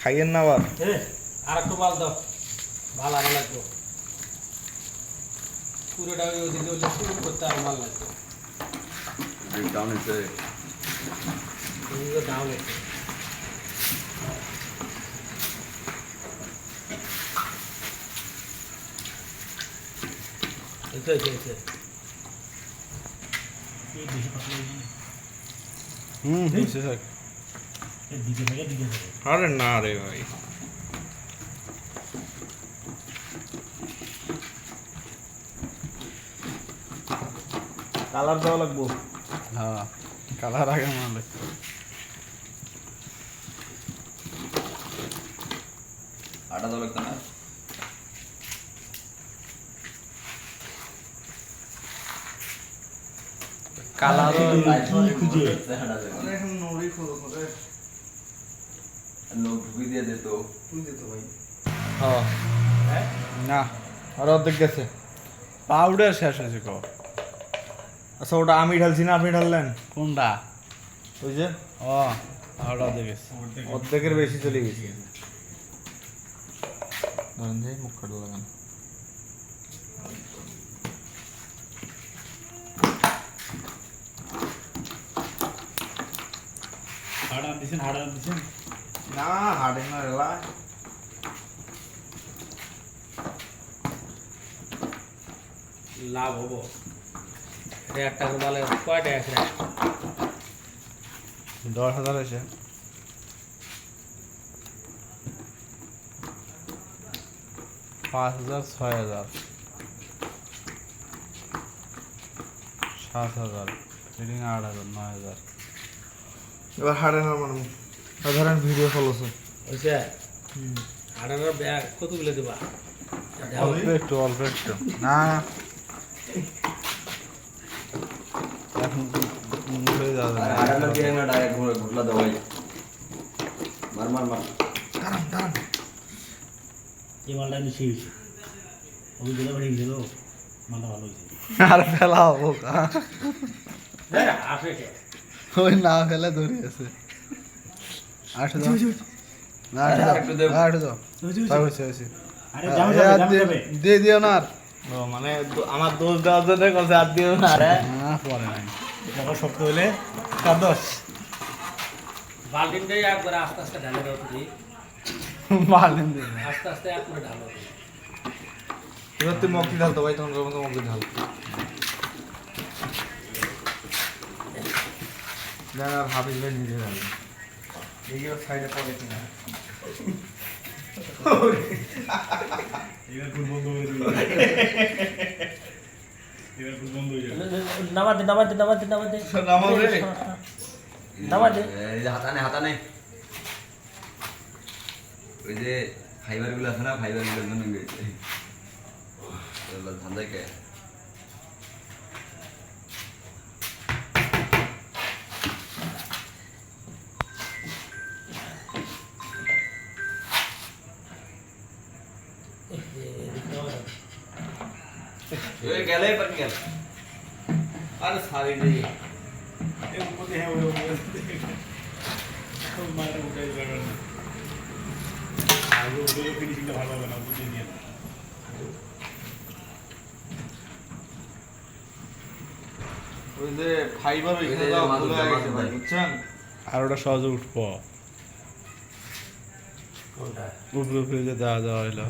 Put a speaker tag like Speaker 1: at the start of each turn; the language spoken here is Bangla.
Speaker 1: খাইয়েন না আবার।
Speaker 2: এ আর একটু বাল দাও। ভালো আর লাগবে। পুরোটা ওই ওদিকে ওই পুরো করতে আর ভালো লাগবে।
Speaker 3: ডাউন
Speaker 2: এদিকে ডাউন আছে এই তো, এই তো, এই তো।
Speaker 4: এই বেশি পাতলা হয়ে গেছে।
Speaker 1: হুম আরে না রে ভাই। কালার দেওয়া লাগবো? হ্যাঁ কালার আগে মনে লাগবে
Speaker 3: আটা দাও লাগতো না?
Speaker 1: কালার
Speaker 4: খুঁজে।
Speaker 1: এখন নড়ি করে
Speaker 3: লোক ঢুকি দিয়ে দিত।
Speaker 1: হ্যাঁ। না আর অর্ধেক গেছে। পাউডার শেষ হয়েছে কো। আচ্ছা ওটা আমি ঢালছি না আপনি ঢাললেন?
Speaker 5: কোনটা?
Speaker 1: ওই যে?
Speaker 5: ও পাউডার দেখেছি
Speaker 1: অর্ধেকের বেশি চলে গেছে। ধরেন যে মুখ কাটা লাগান।
Speaker 4: হাড়া দিছেন হাড়া দিছেন
Speaker 1: না হাড়ে না রেলা
Speaker 2: লাভ হব। একটা গোলালে কয়টা আছে?
Speaker 1: দশ হাজার আছে। পাঁচ হাজার ছয় হাজার। সাত হাজার। আট হাজার নয় হাজার। এবার হাড়ে না মানে সাধারণ ভিডিও ফলোছে
Speaker 2: হয়েছে আড়ানোর ব্যাগ কতগুলো দেবা?
Speaker 1: অল্প একটু অল্প একটু। না। এখন হয়ে যাবে না।
Speaker 3: আটা না ডাইরেক্ট ঘুটলা দাও ভাই। মার মার মার।
Speaker 1: দাঁড়ান দাঁড়ান।
Speaker 4: এই মালটা ওই দিলে বেড়ে গেছিল মালটা ভালো হয়েছে
Speaker 1: আর ফেলা হব কা।
Speaker 2: আসে কে
Speaker 1: ওই না ফেলে ধরে আছে। আটশো দাও। না আটশো দাও।
Speaker 3: একটু দেব।
Speaker 1: না, আটশো দাও তাই হয়েছে হয়েছে।
Speaker 4: আরে যাবে যাবে যাবে যাবে।
Speaker 1: দিয়ে দিও না আর। মানে আমার দোষ দেওয়ার জন্য কথা আর দিও না রে না পরে নাই।
Speaker 4: যখন শক্ত হলে কার দোষ।
Speaker 2: বাল্টিনটাই একবারে আস্তে আস্তে ঢালে দাও তুমি।
Speaker 1: মারলেন দিন
Speaker 2: আস্তে আস্তে এক ঢালো
Speaker 1: এবার তুই মকি ঢালতো ভাই তখন মতো ঢাল। দেন আর হাফিজ ভাই নিজে ঢালবে এইগুলো সাইডে পড়ে কিনা?
Speaker 4: এবার খুব বন্ধ হয়ে যাবে। এবার খুব বন্ধ হয়ে যাবে।
Speaker 2: নামা দে নামা দে নামা দে নামা দে।
Speaker 1: নামাও রে।
Speaker 2: নামা দে।
Speaker 3: এই যে হাতা নেই হাতা নেই ওই যে ফাইবারগুলো আছে না ফাইবার জন্য ধান দেখে ওই
Speaker 4: উপরে ফিনিশিংটা ভালো হবে না বুঝে নিয়ে
Speaker 1: ওই যে ফাইবার ওইখানে দাও
Speaker 3: মাদুর
Speaker 1: ভুলে গেছে ভাই বুঝছেন
Speaker 5: আর ওটা সহজে উঠবো।
Speaker 2: কোনটা?
Speaker 5: উপরে উপরে যে দেওয়া দেওয়া হইল।